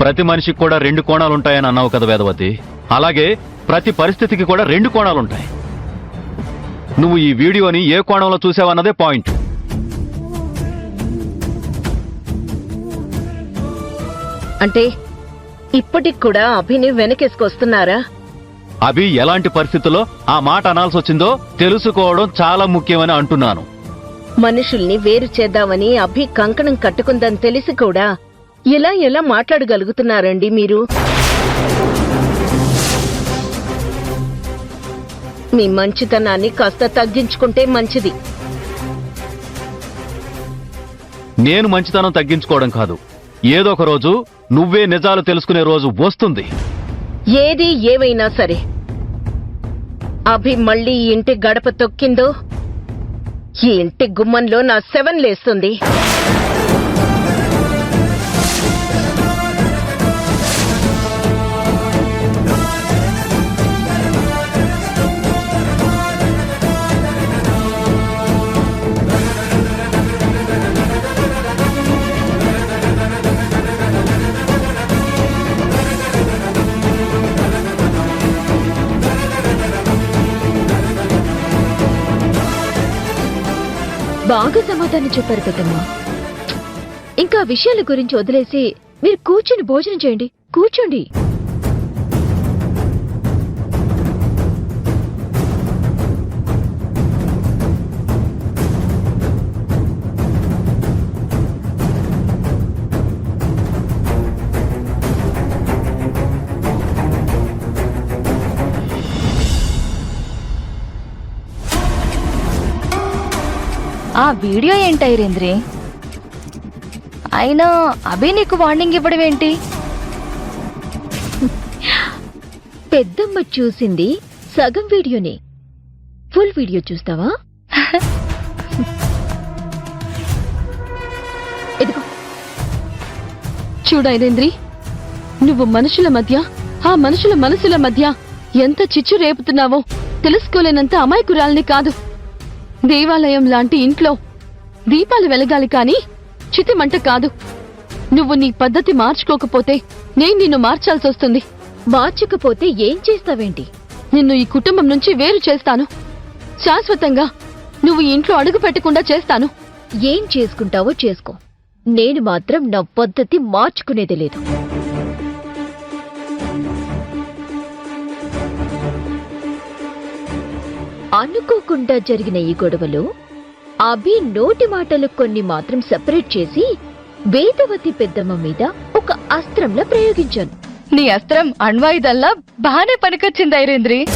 ప్రతి మనిషికి కూడా రెండు కోణాలు ఉంటాయని అన్నావు కదా వేదవతి. అలాగే ప్రతి పరిస్థితికి కూడా రెండు కోణాలు ఉంటాయి నువ్వు ఈ వీడియోని ఏ కోణంలో చూసావన్నదే పాయింట్. అంటే ఇప్పటికి కూడా అభిని వెనకేసుకొస్తున్నారా? అభి ఎలాంటి పరిస్థితుల్లో ఆ మాట అనాల్సి వచ్చిందో తెలుసుకోవడం చాలా ముఖ్యమని అంటున్నాను. మనుషుల్ని వేరు చేద్దామని అభి కంకణం కట్టుకుందని తెలిసి కూడా ఇలా ఎలా మాట్లాడగలుగుతున్నారండి మీరు? మీ మంచితనాన్ని కాస్త తగ్గించుకుంటే మంచిది. నేను మంచితనం తగ్గించుకోవడం కాదు. ఏదో ఒక రోజు నువ్వే నిజాలు తెలుసుకునే రోజు వస్తుంది. ఏది ఏమైనా సరే. అభి మళ్ళీ ఈ ఇంటి గడప తొక్కిందో? ఈ ఇంటి గుమ్మంలో నా సెవెన్ లేస్తుంది. బాగా సమాధానం చెప్పారు పెద్దమ్మా. ఇంకా విషయాల గురించి వదిలేసి మీరు కూర్చుని భోజనం చేయండి. కూర్చోండి. ఆ వీడియో ఏంటి ఐరేంద్రి? అయినా అభి నీకు వార్నింగ్ ఇవ్వడం ఏంటి పెద్దమ్మ చూసింది సగం వీడియోనే. ఫుల్ వీడియో చూస్తావా? ఎదుగో చూడు నువ్వు మనుషుల మధ్య ఆ మనుషుల మనసుల మధ్య ఎంత చిచ్చు రేపుతున్నావో తెలుసుకోలేనంత అమాయకురాల్ని కాదు. దేవాలయం లాంటి ఇంట్లో దీపాలు వెలగాలి కాని చితిమంట కాదు. నువ్వు నీ పద్ధతి మార్చుకోకపోతే నేను నిన్ను మార్చాల్సి వస్తుంది. మార్చకపోతే ఏం చేస్తావేంటి? నిన్ను ఈ కుటుంబం నుంచి వేరు చేస్తాను. శాశ్వతంగా నువ్వు ఇంట్లో అడుగు పెట్టకుండా చేస్తాను. ఏం చేసుకుంటావో చేసుకో. నేను మాత్రం నా పద్ధతి మార్చుకునేది లేదు. అనుకోకుండా జరిగిన ఈ గొడవలో అభి నోటి మాటలు కొన్ని మాత్రం సెపరేట్ చేసి వేదవతి పెద్దమ్మ మీద ఒక అస్త్రంలా ప్రయోగించాను. నీ అస్త్రం అణ్వాయుధల్లా బానే పనికొచ్చింది ఐరేంద్రి.